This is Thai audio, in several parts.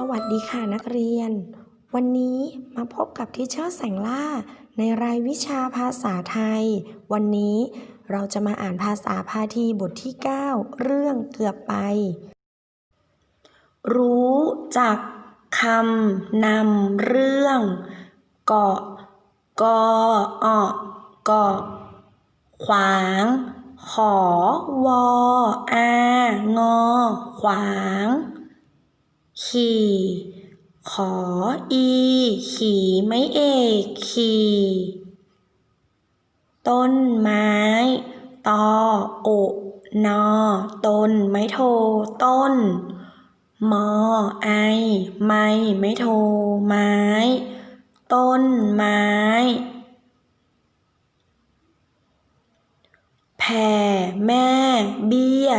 สวัสดีค่ะนักเรียน วันนี้มาพบกับทิเชอร์แสงล่า ในรายวิชาภาษาไทย วันนี้เราจะมาอ่านภาษาพาทีบทที่ 9 เรื่องเกือบไป รู้จักคำนำเรื่องเกาะกออเกาะขวาง ขอวออางอขวาง ขี่ ขออี ขี่ไม่เอกขี่ ต้นไม้ ตอโอนอต้นไม้โท ต้น มอไอ ไม่ไม่โท ไม้ ต้นไม้แผ่แม่ เบี้ย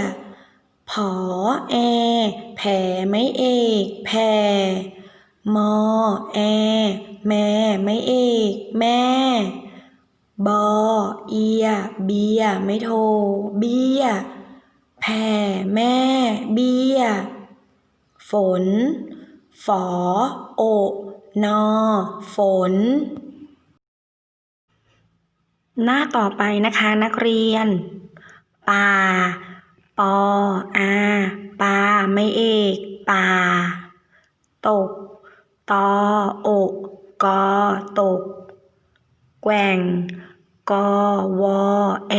ผอแอ แผ่ไม่เอกแผ่มอแอ แม่ไม่เอกแม่บอเอีย เบีย ไม่โท เบีย แผ่แม่ เบีย ฝน ฝอ โอนอ ฝน หน้าต่อไปนะคะนักเรียน ป่า ปออาปาไม่เอกป่า ตก ตอโอกกอตก แกว่ง กอวอแอ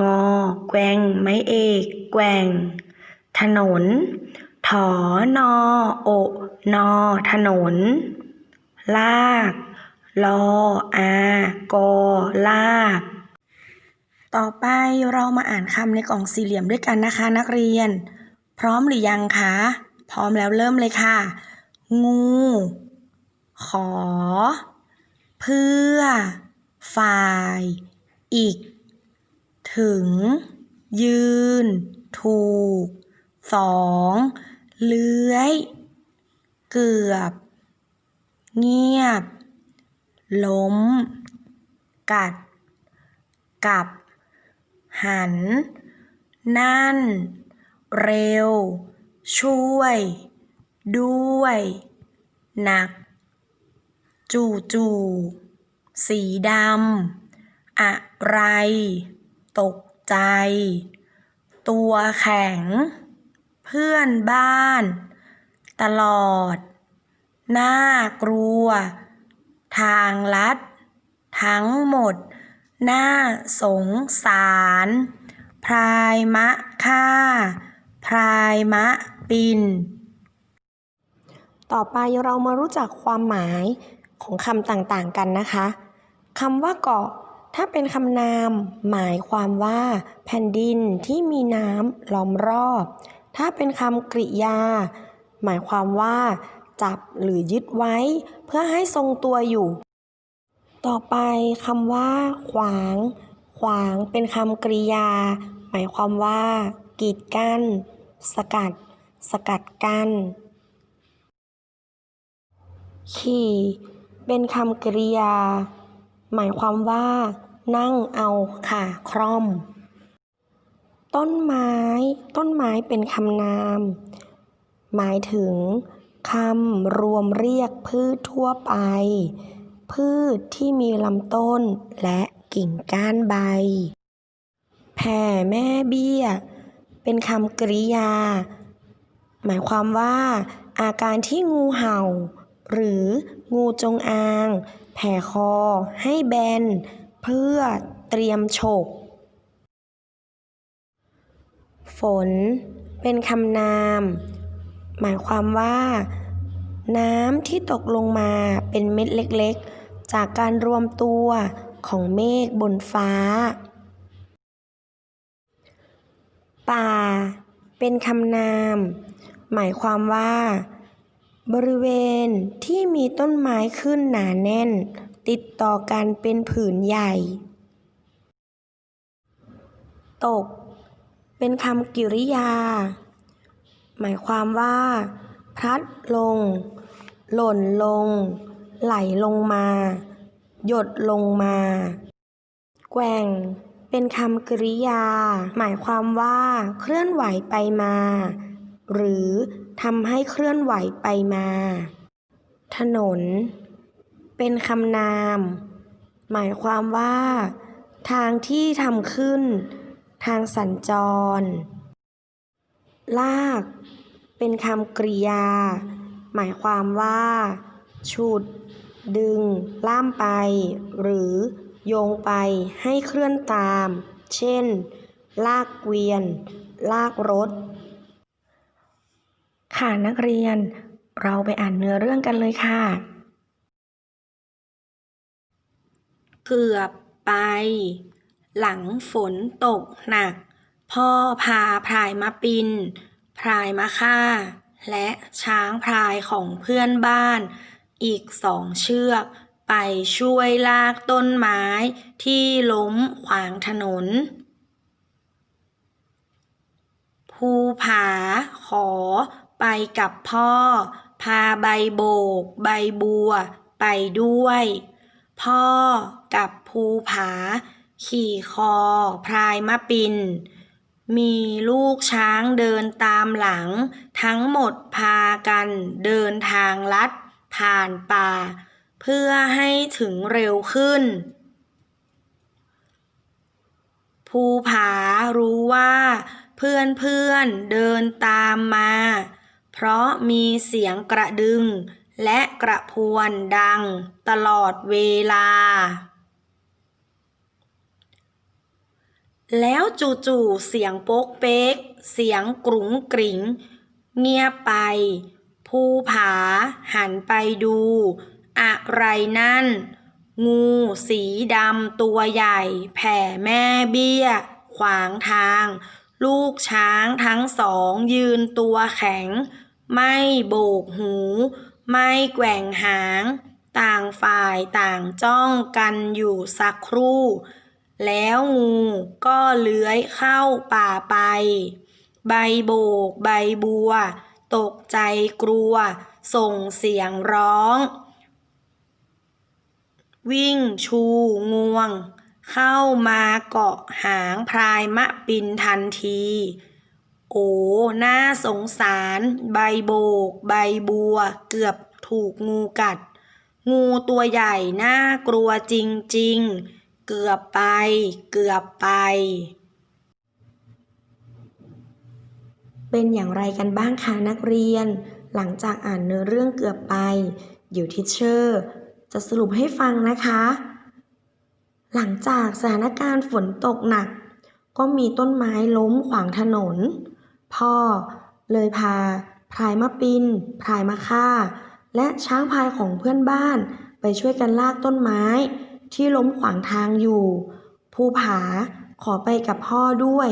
งอ แกว่งไม่เอกแกว่ง ถนน ถอนอโอนอถนน ลาก ลออากอลาก ต่อไปเรามาอ่านคำในกล่องสี่เหลี่ยมด้วยกันนะคะ นักเรียน พร้อมหรือยังคะ พร้อมแล้วเริ่มเลยค่ะ งู ขอ เพื่อ ฝ่าย อีก ถึง ยืน ถูก สอง เลื้อย เกือบ เงียบ ล้ม กัด กับ หัน นั่น เร็ว ช่วย ด้วย หนัก จู่จู่สีดำ อะไร ตกใจ ตัวแข็ง เพื่อนบ้าน ตลอด น่ากลัว ทางลัด ทั้งหมด น่าสงสาร พรายมะค่า พรายมะปิน ต่อไปเรามารู้จักความหมายของคำต่างๆกันนะคะคำว่าเกาะ ถ้าเป็นคำนาม หมายความว่า แผ่นดินที่มีน้ำล้อมรอบ ถ้าเป็นคำกริยา หมายความว่า จับหรือยึดไว้ เพื่อให้ทรงตัวอยู่ ต่อไปคำว่า ขวาง ขวางเป็นคำกริยา หมายความว่า กีดกั้น สกัด สกัดกั้น ขี่ เป็นคำกริยา หมายความว่า นั่งเอาขาคร่อม ต้นไม้ ต้นไม้เป็นคำนาม หมายถึงคำรวมเรียกพืชทั่วไป พืชที่มีลำต้นและกิ่งก้านใบ แผ่แม่เบี้ย เป็นคำกริยา หมายความว่า อาการที่งูเห่า หรืองูจงอาง แผ่คอให้แบน เพื่อเตรียมฉก ฝน เป็นคำนาม หมายความว่าน้ำที่ตกลงมาเป็นเม็ดเล็ก ๆ จากการรวมตัวของเมฆบนฟ้า ป่า เป็นคำนาม หมายความว่า บริเวณที่มีต้นไม้ขึ้นหนาแน่น ติดต่อกันเป็นผืนใหญ่ ตก เป็นคำกริยา หมายความว่า พลัดลง หล่นลง ไหลลงมา หยดลงมา แกว่ง เป็นคำกริยา หมายความว่าเคลื่อนไหวไปมา หรือทำให้เคลื่อนไหวไปมา ถนน เป็นคำนาม หมายความว่า ทางที่ทำขึ้น ทางสัญจร ลาก เป็นคำกริยา หมายความว่าฉุด ดึง ล่ามไป หรือโยงไปให้เคลื่อนตาม เช่น ลากเกวียน ลากรถ ค่ะนักเรียน เราไปอ่านเนื้อเรื่องกันเลยค่ะ เกือบไป หลังฝนตกหนัก พ่อพาพรายมาปิน พรายมาฆ่า และช้างพรายของเพื่อนบ้าน อีกสองเชือก ไปช่วยลากต้นไม้ที่ล้มขวางถนน ภูผาขอไปกับพ่อ พาใบโบก ใบบัว ไปด้วย พ่อกับภูผา ขี่คอพรายมะปิน มีลูกช้างเดินตามหลัง ทั้งหมดพากันเดินทางลัด ผ่านป่า เพื่อให้ถึงเร็วขึ้น ภูผารู้ว่าเพื่อนเพื่อนเดินตามมา เพราะมีเสียงกระดึงและกระพวนดังตลอดเวลา แล้วจู่ๆเสียงโป๊กเป๊ก เสียงกรุงกริงเงียบไป ภูผา หันไปดู อะไรนั่น งูสีดำตัวใหญ่ แผ่แม่เบี้ย ขวางทาง ลูกช้างทั้งสองยืนตัวแข็ง ไม่โบกหู ไม่แกว่งหาง ต่างฝ่ายต่างจ้องกันอยู่สักครู่ แล้วงูก็เลื้อยเข้าป่าไป ใบโบกใบบัว ตกใจกลัว ส่งเสียงร้อง วิ่งชูงวง เข้ามาเกาะหางพรายมะปินทันที โอ้น่าสงสาร ใบโบก ใบบัว เกือบถูกงูกัด งูตัวใหญ่น่ากลัวจริง ๆ เกือบไป เกือบไป เป็นอย่างไรกันบ้างคะนักเรียน หลังจากอ่านเนื้อเรื่องเกือบไปเดี๋ยวทิเชอร์จะสรุปให้ฟังนะคะ หลังจากสถานการณ์ฝนตกหนัก ก็มีต้นไม้ล้มขวางถนน พ่อเลยพาพรายมะปินพรายมะค่า และช้างพายของเพื่อนบ้านไปช่วยกันลากต้นไม้ ที่ล้มขวางทางอยู่ ภูผาขอไปกับพ่อด้วย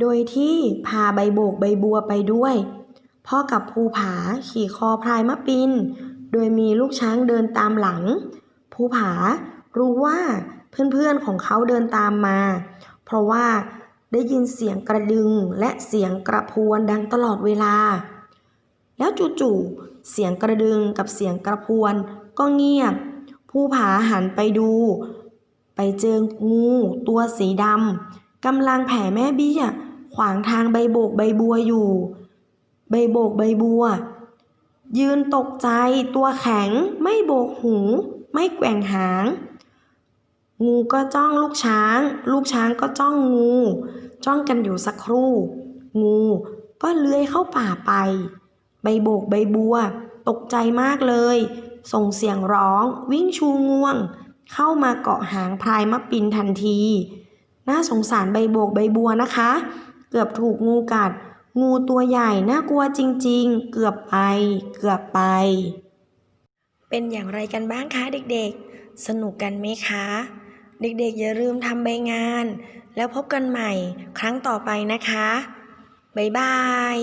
โดยที่พาใบโบกใบบัวไปด้วย พ่อกับภูผาขี่คอพรายมะปิน โดยมีลูกช้างเดินตามหลัง ภูผารู้ว่าเพื่อนๆของเขาเดินตามมา เพราะว่าได้ยินเสียงกระดึงและเสียงกระพวนดังตลอดเวลา แล้วจู่ๆเสียงกระดึงกับเสียงกระพวนก็เงียบ ภูผาหันไปดู ไปเจองูตัวสีดำกำลังแผ่แม่เบี้ย ขวางทางใบโบกใบบัวอยู่ ใบโบกใบบัว ยืนตกใจตัวแข็งไม่โบกหู ไม่แกว่งหาง งูก็จ้องลูกช้าง ลูกช้างก็จ้องงู จ้องกันอยู่สักครู่ งูก็เลื้อยเข้าป่าไป ใบโบกใบบัว ตกใจมากเลย ส่งเสียงร้อง วิ่งชูงวง เข้ามาเกาะหางพรายมะปินทันที น่าสงสารใบโบกใบบัวนะคะ เกือบถูกงูกัด งูตัวใหญ่น่ากลัวจริงๆ เกือบไป เกือบไป เป็นอย่างไรกันบ้างคะเด็กๆ สนุกกันไหมคะ เด็กๆ อย่าลืมทำใบงาน แล้วพบกันใหม่ครั้งต่อไปนะคะ บ๊ายบาย